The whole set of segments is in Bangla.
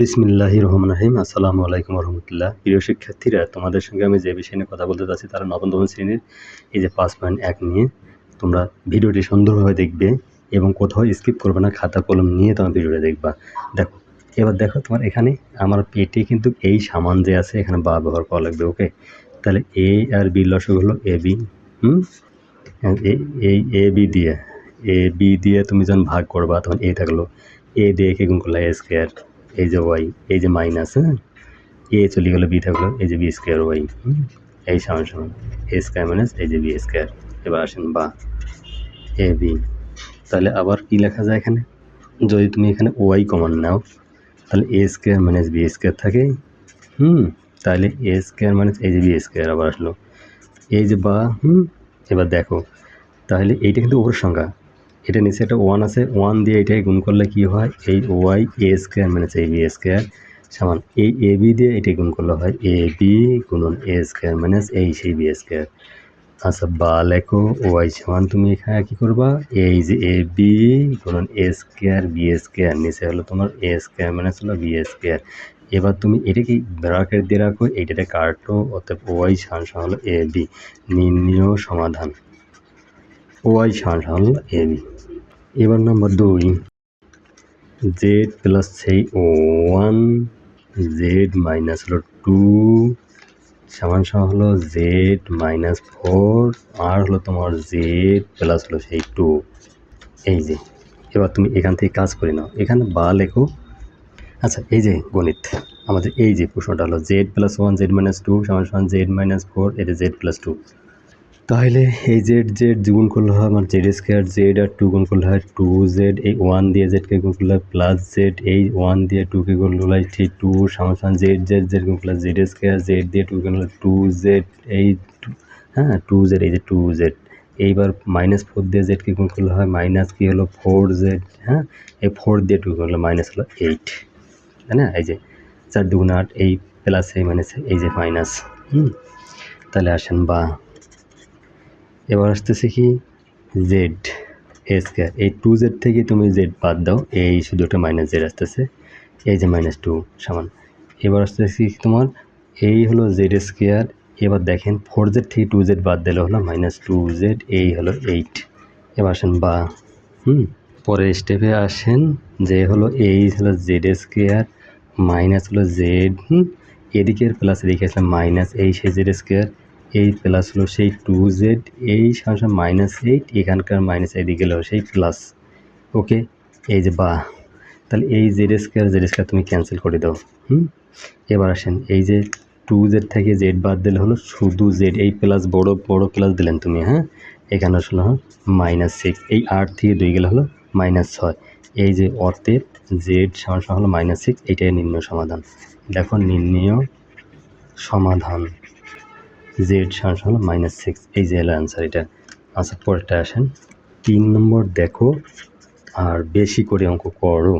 বিসমিল্লাহি রহমান রহিম। আসসালামু আলাইকুম রহমতুল্লাহ প্রিয় শিক্ষার্থীরা, তোমাদের সঙ্গে আমি যে বিষয় নিয়ে কথা বলতে চাচ্ছি তারা নবম দশম শ্রেণির এই যে পাঁচ পয়েন্ট এক নিয়ে তোমরা ভিডিওটি সুন্দরভাবে দেখবে এবং কোথাও স্কিপ করবে না, খাতা, কলম নিয়ে তোমার ভিডিওটা দেখবা। দেখো, এবার দেখো তোমার এখানে আমার পেটে কিন্তু এই সামান যে আছে, এখানে বা ব্যবহার করা লাগবে ওকে তাহলে এ আর বি লসক হলো এ বি এই এ বি দিয়ে এ বি দিয়ে তুমি যখন ভাগ করবা, তখন এ থাকল। এ দিয়ে কে গুণ করলে এ স্কোয়ার এই যে ওয়াই, এই যে মাইনাস হ্যাঁ? এ চলে গেলো বি থাকল, এই যে বি স্কোয়ার ওয়াই এই সমান সমান, এ স্কোয়ার মাইনাস এই যে বি স্কোয়ার। এবার আসেন বা, এ, বি। তাহলে আবার কি লেখা যায় এখানে? যদি তুমি এখানে ওয়াই কমন নাও, তাহলে A square minus B square থাকে, হুম? তাহলে এ স্কোয়ার মাইনাস এই যে বি স্কোয়ার আবার আসলো। এই যে বা, হুম? এবার দেখো, তাহলে এইটা কিন্তু ওর সংখ্যা। এটা নিচে একটা ওয়ান আছে। ওয়ান দিয়ে এটাকে গুণ করলে কি হয়? এই ওয়াই এ স্কোয়ার মাইনাস এই বি স্কোয়ার সমান এই এ বি দিয়ে এটি গুণ করলে হয় এ বি গুণন এ স্কোয়ার মাইনাস এই, সেই বি স্কোয়ার আচ্ছা বা লেখো ওয়াই সমান তুমি এখানে কী করবা? এই যে এ বি গুণন এ স্কোয়ার বি স্কোয়ার নিচে হলো তোমার এ স্কোয়ার মাইনাস হলো বি স্কোয়ার এবার তুমি এটা কি ব্রাকেট দিয়ে রাখো, এইটাতে কাটো অর্থাৎ ওয়াই সমান হলো এ বি নির্ণয় সমাধান। ওয়াই সমান হলো এ বি এবার নম্বর দুই। জেড প্লাস সেই ওয়ান জেড মাইনাস হলো টু সমান সমান হলো জেড মাইনাস ফোর আর হলো তোমার জেড প্লাস হলো সেই টু এই যে, এবার তুমি এখান থেকে কাজ করে নাও। এখানে বা লেখো। আচ্ছা এই যে গণিত, আমাদের এই যে প্রশ্নটা হলো Z plus one Z minus two সমান সমান জেড মাইনাস ফোর এটা জেড প্লাস টু তাহলে এই জেড জেড গুণ করলে হয় আমার জেড স্কোয়ার জেড আর টু গুণ করলে হয় টু জেড এই ওয়ান দিয়ে জেডকে গুণ করলে হয় প্লাস জেড এই ওয়ান দিয়ে টুকে গুণ করলে হয় থ্রি টু সমান জেড জেড জেড গুণ করলে জেড স্কোয়ার জেড দিয়ে টু গুণ করলে টু জেড এই হ্যাঁ টু জেড এই যে টু জেড এইবার মাইনাস ফোর দিয়ে জেডকে গুণ করলে হয় মাইনাস কি হলো? ফোর জেড হ্যাঁ এই ফোর দিয়ে টু করলে মাইনাস হলো এইট তাই না? এই যে চার দুগুণ আট, এই প্লাস এই মাইনাস এই যে মাইনাস হুম, তাহলে আসেন বা এবার আসতেছে কি? জেড এ স্কোয়ার এই টু জেড থেকে তুমি জেড বাদ দাও। এই শুধু একটা মাইনাস জেড আসতেছে। এই যে মাইনাস টু সমান। এবার আসতেছে কি তোমার? এই হলো জেড স্কোয়ার এবার দেখেন ফোর জেড থেকে টু জেড বাদ দিলে হলো মাইনাস টু জেড এই হলো এইট এবার আসেন বা, হুম? পরের স্টেপে আসেন যে হলো এই হলো জেড স্কোয়ার মাইনাস হলো জেড এদিকের প্লাস এদিকে আসলে মাইনাস এই সে জেড স্কোয়ার এই প্লাস হলো সেই টু জেড এই সমান মাইনাস এইট এখানকার মাইনাস এদিকে গেলেও সেই প্লাস ওকে এই যে বা তাহলে এই জেড স্কোয়ার জেড স্কোয়ার তুমি ক্যান্সেল করে দাও, হুম? এবার আসেন, এই যে টু জেড থেকে জেড বাদ দিলে হলো শুধু জেড এই প্লাস বড় বড় প্লাস দিলেন তুমি হ্যাঁ? এখানে আসলে হলো মাইনাস সিক্স এই আট থেকে দুই গেলে হলো মাইনাস ছয়, এই যে অর্থের জেড সমান হলো মাইনাস সিক্স এইটাই নির্ণয় সমাধান, দেখো নির্ণয় সমাধান। জেড সমান হলো মাইনাস সিক্স এই যে এলো অ্যান্সার এটা। আচ্ছা পরেরটা আসেন। তিন নম্বর দেখো, আর বেশি করে অঙ্ক করো।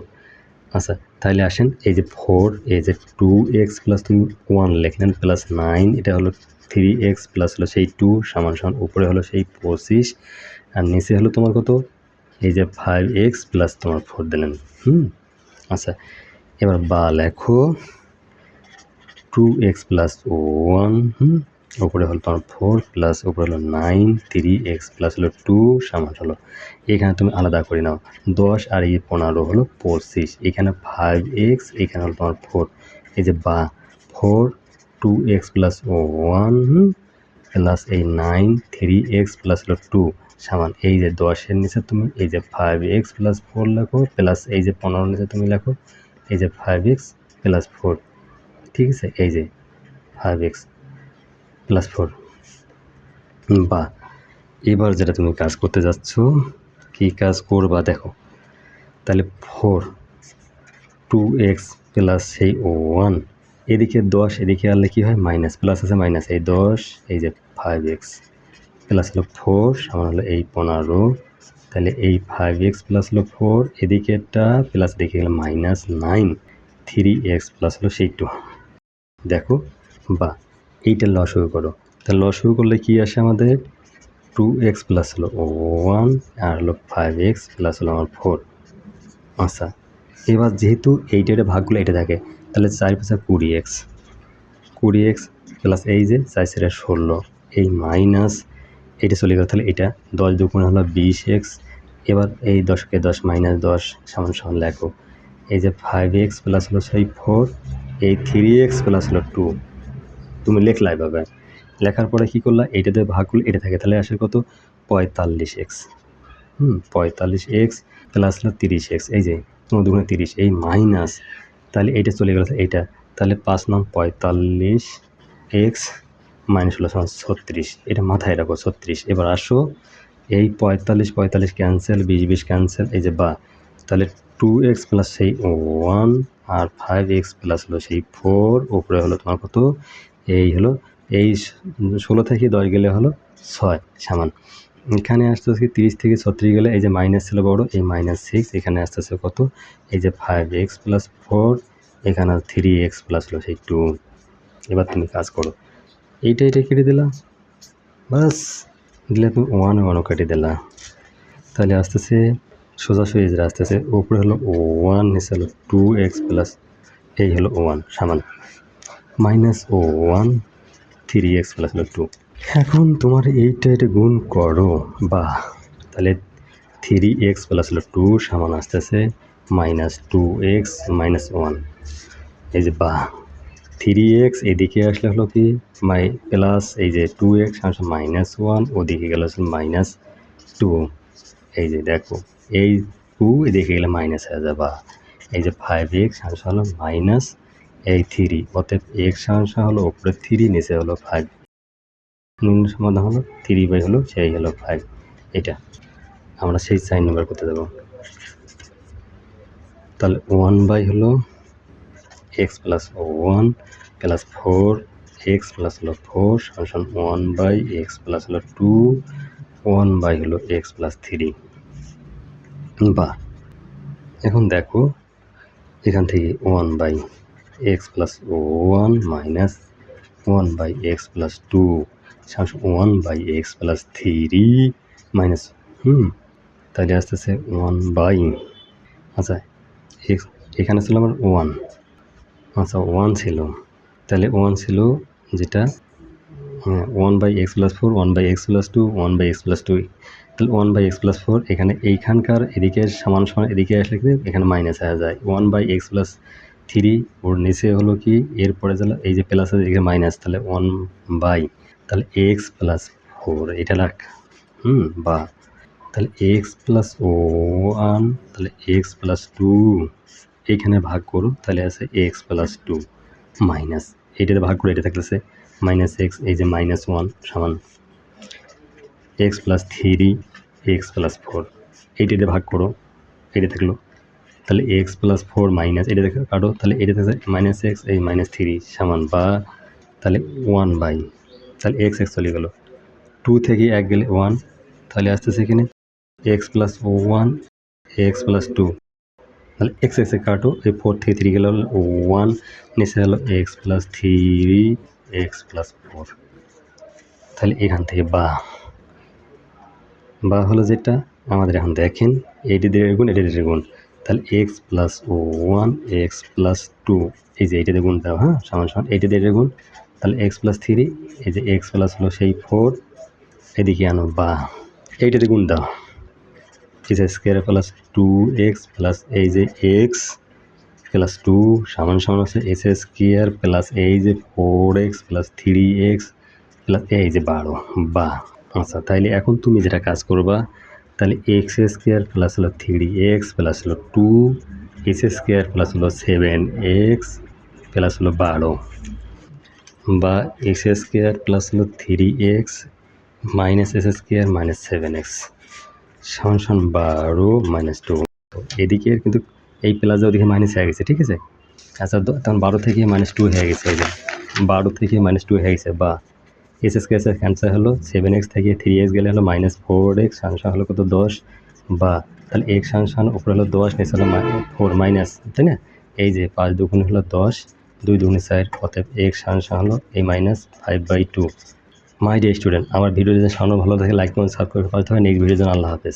আচ্ছা তাহলে আসেন, এই যে ফোর এই যে টু এক্স প্লাস তুমি ওয়ান লেখলেন প্লাস নাইন এটা হলো থ্রি এক্স প্লাস হলো সেই টু সমান সমান উপরে হলো সেই পঁচিশ, আর নিচে হলো তোমার কত? এই যে ফাইভ এক্স প্লাস তোমার ফোর দিলেন। হুম? আচ্ছা এবার বা লেখো। টু এক্স প্লাস ওয়ান হুম? উপরে হলো তোমার ফোর প্লাস উপরে হলো নাইন থ্রি এক্স প্লাস হলো টু সমান হলো। এখানে তুমি আলাদা করে নাও। দশ আর এই পনেরো হলো পঁচিশ। এখানে ফাইভ এক্স এখানে হলো তোমার ফোর এই যে বা four two X plus one plus এই নাইন থ্রি এক্স প্লাস হলো টু সমান। এই যে দশের নিচে তুমি, এই যে ফাইভ এক্স প্লাস ফোর লেখো প্লাস এই যে পনেরো নিচে তুমি লেখো, এই যে ফাইভ এক্স প্লাস ফোর ঠিক আছে? এই যে ফাইভ এক্স প্লাস ফোর বা, এবার যেটা তুমি কাজ করতে যাচ্ছ, কী কাজ করবা দেখো। তাহলে ফোর টু এক্স প্লাস সেই ওয়ান এদিকে দশ, এদিকে আনলে কী হয়? মাইনাস প্লাস আছে মাইনাস এই দশ, এই যে ফাইভ এক্স প্লাস হলো ফোর সমান হলো এই পনেরো। তাহলে এই ফাইভ এক্স প্লাস হলো ফোর এদিকেরটা প্লাস এদিকে গেলে minus nine three X plus হলো সেই টু দেখো, বা এইটা লসগু করো। তা লসগু করলে কি আসে আমাদের? টু এক্স প্লাস হলো ওয়ান আর হলো ফাইভ এক্স প্লাস হলো আমার ফোর আচ্ছা এবার যেহেতু এইটা এটা ভাগগুলো এটা থাকে, তাহলে চার পাঁচা কুড়ি এক্স কুড়ি এক্স প্লাস এই যে চার সেটা ষোলো, এই মাইনাস এটা চলে গেল তাহলে এটা। দশ দুগুণ হলো বিশ এক্স এবার এই দশকে দশ মাইনাস দশ সমান সমান লেখো। এই যে ফাইভ এক্স প্লাস হলো সেই ফোর এই থ্রি এক্স প্লাস হলো টু তুমি লেখলা এভাবে। লেখার পরে কী করলা? এইটাতে ভাগ করলে এটা থাকে, তাহলে আসে কত? পঁয়তাল্লিশ এক্স হুম, পঁয়তাল্লিশ এক্স প্লাস হলো তিরিশ এক্স এই যে তোমার দুগুণে তিরিশ, এই মাইনাস তাহলে এইটা চলে গেল এইটা। তাহলে পাঁচ নং পঁয়তাল্লিশ এক্স মাইনাস হলো ছত্রিশ। এটা মাথায় রাখো, ছত্রিশ। এবার আসো, এই পঁয়তাল্লিশ পঁয়তাল্লিশ ক্যান্সেল বিশ বিশ ক্যান্সেল এই যে বা, তাহলে টু এক্স প্লাস সেই ওয়ান আর ফাইভ এক্স প্লাস হলো সেই ফোর ওপরে হলো তোমার কত? এই হলো, এই ষোলো থেকে দশ গেলে হলো ছয় সমান। এখানে আসতে আসতেছে তিরিশ থেকে ছত্রিশ গেলে এই যে মাইনাস ছিল বড়, এই মাইনাস সিক্স এখানে আসতেছে কত? এই যে ফাইভ এক্স প্লাস ফোর এখানে থ্রি এক্স প্লাস হলো সেই টু এবার তুমি কাজ করো। এইটা এটা কেটে দিলা? বাস দিলে তুমি ওয়ান ওয়ানও কেটে দিলা। তাহলে আসতেছে সোজাসুজি যেটা আসতেছে, উপরে হলো ওয়ান নিচে হলো টু এক্স প্লাস এই হলো ওয়ান সমান। মাইনাস ও ওয়ান, থ্রি এক্স প্লাস হলো টু। এখন তোমার এইটা এটা গুণ করো বা তাহলে থ্রি এক্স প্লাস হলো টু সমান আসতেছে minus two x minus one. এই যে বা থ্রি এক্স এদিকে আসলে হলো কি? মাই, প্লাস এই যে টু এক্স আসলে মাইনাস ওয়ান, ওদিকে গেলে হচ্ছে মাইনাস টু। এই যে দেখো, এই টু এদিকে গেলে মাইনাস হয়ে যাবে এই যে ফাইভ এক্স আসলে মাইনাস এই থ্রি, অতএব এক্স সংখ্যা হলো উপরে থ্রি, নিচে হলো ফাইভ নিম্ন সমাধান হলো থ্রি বাই হলো সেই হলো ফাইভ এটা আমরা সেই সাইন নাম্বার করতে দেবো। তাহলে ওয়ান বাই হলো x plus one plus four x plus হলো ফোর সমান ওয়ান বাই এক্স প্লাস হলো টু ওয়ান বাই হলো এক্স প্লাস থ্রি বা, এখন দেখো এখান থেকে one by. X plus one minus one by x plus two one by x plus three minus হুম তাহলে আসতেছে ওয়ান বাই আচ্ছা এক্স এখানে ছিল আমার ওয়ান আচ্ছা ওয়ান ছিল, তাহলে ওয়ান ছিল যেটা one by x plus four one by x plus two one by x plus two তাহলে one by x plus four এখানে এইখানকার এদিকে সমান সমান এদিকে আসলে এখানে মাইনাস হয়ে যায় one by x plus three, ওর নিচে হলো কি? এরপরে তাহলে এই যে প্লাস আছে, এখানে মাইনাস তাহলে ওয়ান বাই তাহলে এক্স প্লাস ফোর এটা লাগ হুম, বা। তাহলে এক্স প্লাস ওয়ান তাহলে এক্স প্লাস টু এইখানে ভাগ করো তাহলে আছে এক্স প্লাস টু মাইনাস এইটাতে ভাগ করে এটা থাকতেছে মাইনাস এক্স এই যে মাইনাস ওয়ান সমান x plus three x plus four এইটাতে ভাগ করো, এটা থাকল তাহলে এক্স প্লাস ফোর মাইনাস এটা দেখে, কাটো, তাহলে এটা থাকে মাইনাস এক্স এই মাইনাস থ্রি সমান বা, তাহলে ওয়ান বাই তাহলে এক্স এক্স চলে গেলো। টু থেকে এক গেলে ওয়ান তাহলে আসতেছে এখানে x plus one x plus two তাহলে এক্স এক্সে কাটো, এই ফোর থেকে থ্রি গেলে ওয়ান নিচে হলো x plus three x plus four তাহলে এখান থেকে বা বা হলো যেটা, আমাদের এখন দেখেন এইটি দিয়ে গুণ, এটি দিয়ে গুণ। তাহলে x plus one x plus two এই যে এইটাতে গুণ দাও হ্যাঁ? সমান সমান এইটা দিয়ে গুণ। তাহলে এক্স প্লাস থ্রি এই যে এক্স প্লাস হলো সেই ফোর এদিকে আনো, বা। এইটাতে গুণ দাও। X square plus two x plus এই যে এক্স প্লাস টু সমান সমান হচ্ছে এস স্কোয়ার প্লাস এই যে four x plus three x plus এই যে বারো, বা। আচ্ছা তাইলে এখন তুমি যেটা কাজ করবা তাহলে এক্স স্কোয়ার প্লাস হলো থ্রি এক্স প্লাস হলো টু এস স্কোয়ার প্লাস হলো সেভেন এক্স প্লাস হলো বারো বা এক্স স্কোয়ার প্লাস হলো three x minus x square minus seven x সমান সমান বারো মাইনাস টু এদিকে কিন্তু এই প্লাসে ওদিকে মাইনাস হয়ে গেছে, ঠিক আছে? আচ্ছা তখন বারো থেকে মাইনাস টু হয়ে গেছে বারো থেকে মাইনাস টু হয়ে গেছে, বা এস এস কেসের অ্যান্সার হলো সেভেন এক্স থেকে থ্রি এক্স গেলে হলো মাইনাস ফোর এক্স সানসান হলো কত দশ? বা তাহলে এক্স সাংসান উপরে হলো দশ, নিচে হলো ফোর মাইনাস তাই না? এই যে পাঁচ দুগুণ হলো দশ, দুই দুগুণ চার, অতএব এক্স সাংসান হলো এই minus five by two my dear student আমার ভিডিও যদি সামনে ভালো থাকে লাইক কমেন্ট সাবস্ক্রাইব করতে হবে নেক্সট ভিডিও জন্য আল্লাহ হাফেজ।